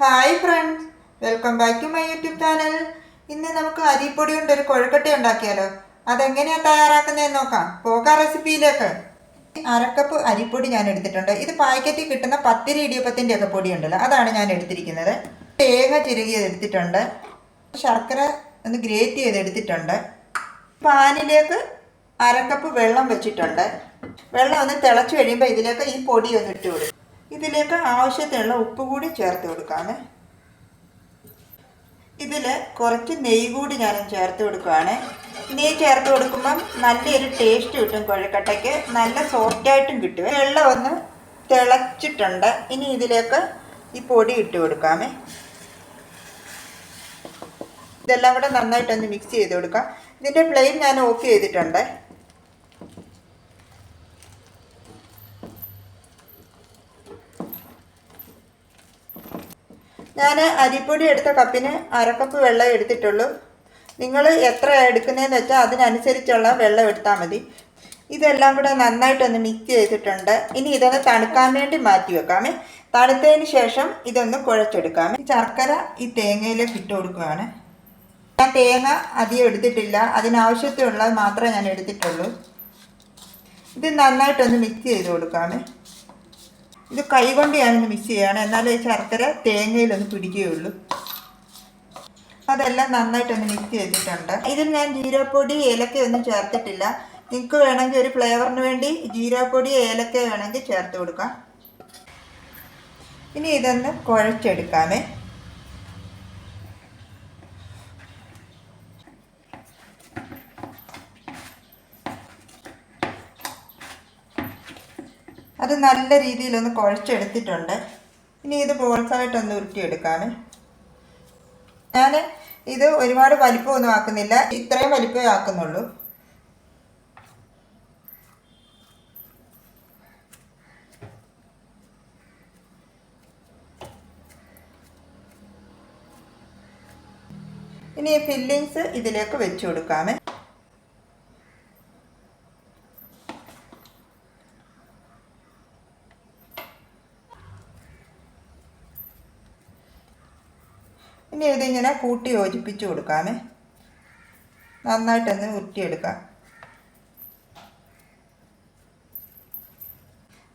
Hi friends welcome back to my YouTube channel ഇന്ന് നമുക്ക് അരിപ്പൊടി കൊണ്ട് ഒരു കൊഴുക്കട്ട ഉണ്ടാക്കിയാലോ? അതെങ്ങനെയാണ് തയ്യാറാക്കുന്നതെന്ന് നോക്കാം. പോകാം റെസിപ്പിയിലേക്ക് അരക്കപ്പ് അരിപ്പൊടി ഞാൻ എടുത്തിട്ടുണ്ട്. ഇത് പാക്കറ്റിൽ കിട്ടുന്ന പത്തിരി ഇടിയപ്പത്തിന്റെ ഒക്കെ പൊടി ഉണ്ടല്ലോ അതാണ് ഞാൻ എടുത്തിരിക്കുന്നത്. തേങ്ങ ചിരുകിയത് എടുത്തിട്ടുണ്ട്. ശർക്കര ഒന്ന് ഗ്രേറ്റ് ചെയ്ത് എടുത്തിട്ടുണ്ട്. പാനിലേക്ക് അരക്കപ്പ് വെള്ളം വെച്ചിട്ടുണ്ട്. വെള്ളം ഒന്ന് തിളച്ച് കഴിയുമ്പോൾ ഇതിലേക്ക് ഈ പൊടി ഒന്ന് ഇട്ട് കൊടുക്കും. ഇതിലേക്ക് ആവശ്യത്തിനുള്ള ഉപ്പ് കൂടി ചേർത്ത് കൊടുക്കാമേ. ഇതിൽ കുറച്ച് നെയ്യ് കൂടി ഞാൻ ചേർത്ത് കൊടുക്കുകയാണ് നെയ്യ് ചേർത്ത് കൊടുക്കുമ്പം നല്ലൊരു ടേസ്റ്റ് കിട്ടും കൊഴക്കട്ടയ്ക്ക്. നല്ല സോഫ്റ്റായിട്ടും കിട്ടും. വെള്ളം ഒന്ന് തിളച്ചിട്ടുണ്ട്. ഇനി ഇതിലേക്ക് ഈ പൊടി ഇട്ട് കൊടുക്കാമേ. ഇതെല്ലാം കൂടെ നന്നായിട്ടൊന്ന് മിക്സ് ചെയ്ത് കൊടുക്കാം. ഇതിന്റെ ഫ്ലെയിം ഞാൻ ഓഫ് ചെയ്തിട്ടുണ്ട്. ഞാൻ അരിപ്പൊടി എടുത്ത കപ്പിന് അരക്കപ്പ് വെള്ളം എടുത്തിട്ടുള്ളൂ. നിങ്ങൾ എത്ര എടുക്കുന്നതെന്ന് വെച്ചാൽ അതിനനുസരിച്ചുള്ള വെള്ളം എടുത്താൽ മതി. ഇതെല്ലാം കൂടെ നന്നായിട്ടൊന്ന് മിക്സ് ചെയ്തിട്ടുണ്ട്. ഇനി ഇതൊന്ന് തണുക്കാൻ വേണ്ടി മാറ്റി വെക്കാമേ. തണുത്തതിന് ശേഷം ഇതൊന്ന് കുഴച്ചെടുക്കാമേ. ശർക്കര ഈ തേങ്ങയിലേക്ക് ഇട്ട് കൊടുക്കുകയാണ് ഞാൻ തേങ്ങ അധികം എടുത്തിട്ടില്ല. അതിനാവശ്യത്തിനുള്ളത് മാത്രമേ ഞാൻ എടുത്തിട്ടുള്ളൂ. ഇത് നന്നായിട്ടൊന്ന് മിക്സ് ചെയ്ത് കൊടുക്കാമേ. ഇത് കൈകൊണ്ട് ഞാനൊന്ന് മിക്സ് ചെയ്യുകയാണ് എന്നാലേ ഈ ശർക്കര തേങ്ങയിലൊന്ന് പിടിക്കുകയുള്ളൂ. അതെല്ലാം നന്നായിട്ടൊന്ന് മിക്സ് ചെയ്തിട്ടുണ്ട്. ഇതിൽ ഞാൻ ജീരപ്പൊടി ഏലക്ക ഒന്നും ചേർത്തിട്ടില്ല. നിങ്ങൾക്ക് വേണമെങ്കിൽ ഒരു ഫ്ലേവറിന് വേണ്ടി ജീരപ്പൊടി ഏലക്ക വേണമെങ്കിൽ ചേർത്ത് കൊടുക്കാം. ഇനി ഇതൊന്ന് കുഴച്ചെടുക്കാമേ. അത് നല്ല രീതിയിലൊന്ന് കുഴച്ചെടുത്തിട്ടുണ്ട്. ഇനി ഇത് ബോൾസായിട്ടൊന്ന് ഉരുട്ടിയെടുക്കാമേ ഞാൻ ഇത് ഒരുപാട് വലിപ്പമൊന്നും ആക്കുന്നില്ല. ഇത്രയും വലിപ്പമേ ആക്കുന്നുള്ളൂ. ഇനി ഈ ഫില്ലിങ്സ് ഇതിലേക്ക് വെച്ചു കൊടുക്കാമേ ഇനി ഇതിങ്ങനെ കൂട്ടി യോജിപ്പിച്ച് കൊടുക്കാമേ. നന്നായിട്ടൊന്ന് ഉരുട്ടിയെടുക്കാം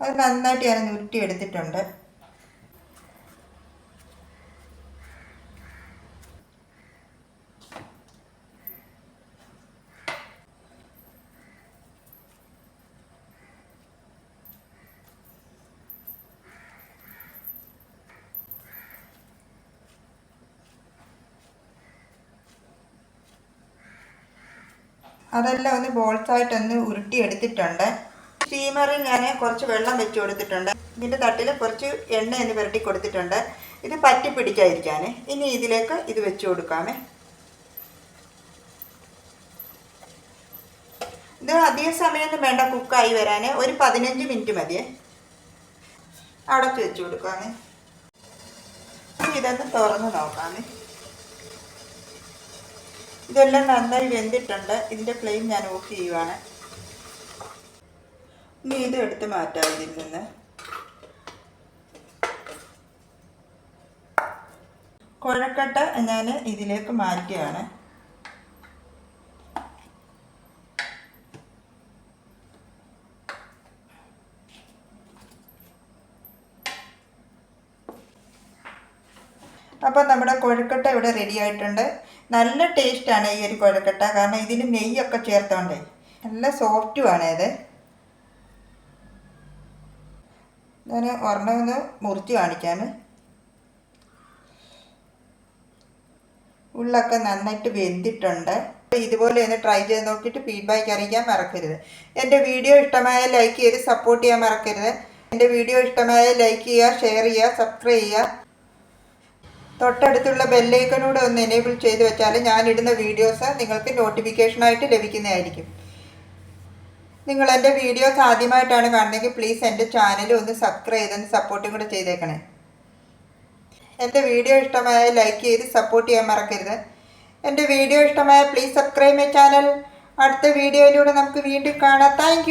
അത് നന്നായിട്ട് ഞാനൊന്ന് ഉരുട്ടിയെടുത്തിട്ടുണ്ട് അതെല്ലാം ഒന്ന് ബോൾസായിട്ടൊന്ന് ഉരുട്ടി എടുത്തിട്ടുണ്ട്. സ്റ്റീമറിൽ ഞാൻ കുറച്ച് വെള്ളം വെച്ച് കൊടുത്തിട്ടുണ്ട്. ഇതിന്റെ തട്ടിൽ കുറച്ച് എണ്ണ ഒന്ന് പുരട്ടി കൊടുത്തിട്ടുണ്ട്. ഇത് പറ്റി പിടിക്കാതിരിക്കാൻ. ഇനി ഇതിലേക്ക് ഇത് വെച്ച് കൊടുക്കാമേ. ഇത് അധിക സമയമൊന്നും വേണ്ട കുക്കായി വരാൻ. ഒരു പതിനഞ്ച് മിനിറ്റ് മതിയേ അടച്ച് വെച്ച് കൊടുക്കാമേ. ഇതൊന്ന് തുറന്ന് നോക്കാമേ. ഇതെല്ലാം നന്നായി വെന്തിട്ടുണ്ട്. ഇതിന്റെ ഫ്ലെയിം ഞാൻ ഓഫ് ചെയ്യുവാണ്. ഇനി ഇത് എടുത്ത് മാറ്റാം ഇതിൽ നിന്ന്. കുഴക്കട്ട ഞാൻ ഇതിലേക്ക് മാറ്റുകയാണ്. അപ്പോൾ നമ്മുടെ കൊഴുക്കട്ട ഇവിടെ റെഡി ആയിട്ടുണ്ട്. നല്ല ടേസ്റ്റാണ് ഈ ഒരു കൊഴുക്കട്ട. കാരണം ഇതിന് നെയ്യൊക്കെ ചേർത്തോണ്ടേ. നല്ല സോഫ്റ്റുമാണ് ഇത്. ഞാൻ ഒരെണ്ണം ഒന്ന് മുറിച്ച് കാണിക്കാൻ ഉള്ളൊക്കെ നന്നായിട്ട് വെന്തിട്ടുണ്ട്. ഇതുപോലെ ഒന്ന് ട്രൈ ചെയ്ത് നോക്കിയിട്ട് ഫീഡ്ബാക്ക് അറിയിക്കാൻ മറക്കരുത്. എന്റെ വീഡിയോ ഇഷ്ടമായ ലൈക്ക് ചെയ്ത് സപ്പോർട്ട് ചെയ്യാൻ മറക്കരുത്. എന്റെ വീഡിയോ ഇഷ്ടമായ ലൈക്ക് ചെയ്യുക ഷെയർ ചെയ്യുക സബ്സ്ക്രൈബ് ചെയ്യുക. തൊട്ടടുത്തുള്ള ബെല്ലൈക്കനൂടെ ഒന്ന് എനേബിൾ ചെയ്ത് വെച്ചാൽ ഞാനിടുന്ന വീഡിയോസ് നിങ്ങൾക്ക് നോട്ടിഫിക്കേഷനായിട്ട് ലഭിക്കുന്നതായിരിക്കും. നിങ്ങൾ എന്റെ വീഡിയോസ് ആദ്യമായിട്ടാണ് കാണുന്നതെങ്കിൽ പ്ലീസ് എന്റെ ചാനൽ ഒന്ന് സബ്സ്ക്രൈബ് ചെയ്തൊന്ന് സപ്പോർട്ടും കൂടെ ചെയ്തേക്കണേ. എന്റെ വീഡിയോ ഇഷ്ടമായ ലൈക്ക് ചെയ്ത് സപ്പോർട്ട് ചെയ്യാൻ മറക്കരുത്. എന്റെ വീഡിയോ ഇഷ്ടമായ പ്ലീസ് സബ്സ്ക്രൈബ് മൈ ചാനൽ അടുത്ത വീഡിയോയിലൂടെ നമുക്ക് വീണ്ടും കാണാം. താങ്ക്